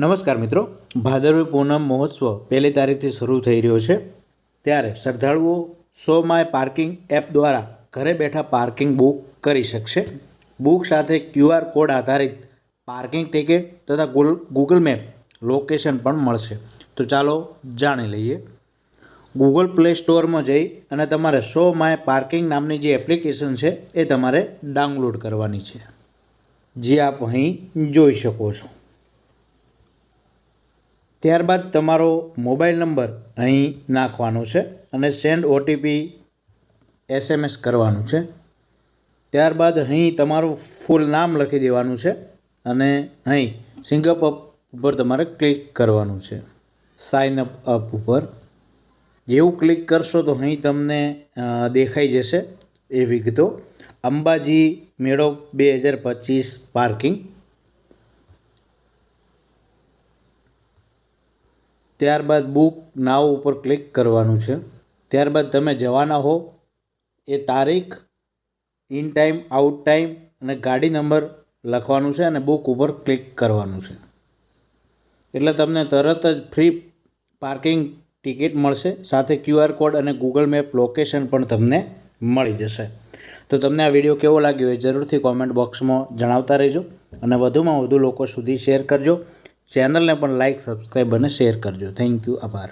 નમસ્કાર મિત્રો. ભાદરવી પૂનમ મહોત્સવ પહેલી તારીખથી શરૂ થઈ રહ્યો છે. ત્યારે શ્રદ્ધાળુઓ સો માય પાર્કિંગ એપ દ્વારા ઘરે બેઠા પાર્કિંગ બુક કરી શકશે. બુક સાથે ક્યુઆર કોડ આધારિત પાર્કિંગ ટિકિટ તથા ગુલ- ગૂગલ મેપ લોકેશન પણ મળશે. તો ચાલો જાણી લઈએ. ગૂગલ પ્લે સ્ટોરમાં જઈ અને તમારે સો માય પાર્કિંગ નામની જે એપ્લિકેશન છે એ તમારે ડાઉનલોડ કરવાની છે. જે આપ અહીં જોઈ શકો છો. ત્યારબાદ તમારો મોબાઈલ નંબર અહીં નાખવાનો છે અને સેન્ડ ઓટીપી એસએમએસ કરવાનું છે. ત્યારબાદ અહીં તમારું ફૂલ નામ લખી દેવાનું છે અને અહીં સિંગઅપ અપ ઉપર તમારે ક્લિક કરવાનું છે. સાઇન અપ અપ ઉપર. જેવું ક્લિક કરશો તો અહીં તમને દેખાઈ જશે એ વિગતો અંબાજી મેળો બે હજાર પચીસ પાર્કિંગ. ત્યારબાદ બુક નાવ ઉપર ક્લિક કરવાનું છે. ત્યારબાદ તમે જવાના હો. એ તારીખ ઇન ટાઈમ આઉટ ટાઈમ અને ગાડી નંબર લખવાનું છે અને બુક ઉપર ક્લિક કરવાનું છે. એટલે તમને તરત જ ફ્રી પાર્કિંગ ટિકિટ મળશે. સાથે ક્યુઆર કોડ અને ગૂગલ મેપ લોકેશન પણ તમને મળી જશે. તો તમને આ વીડિયો કેવો લાગ્યો એ જરૂરથી કોમેન્ટ બોક્સમાં જણાવતા રહેજો અને વધુમાં વધુ લોકો સુધી શેર કરજો. ચેનલને પણ લાઇક સબસ્ક્રાઈબ અને શેર કરજો. Thank you. આભાર.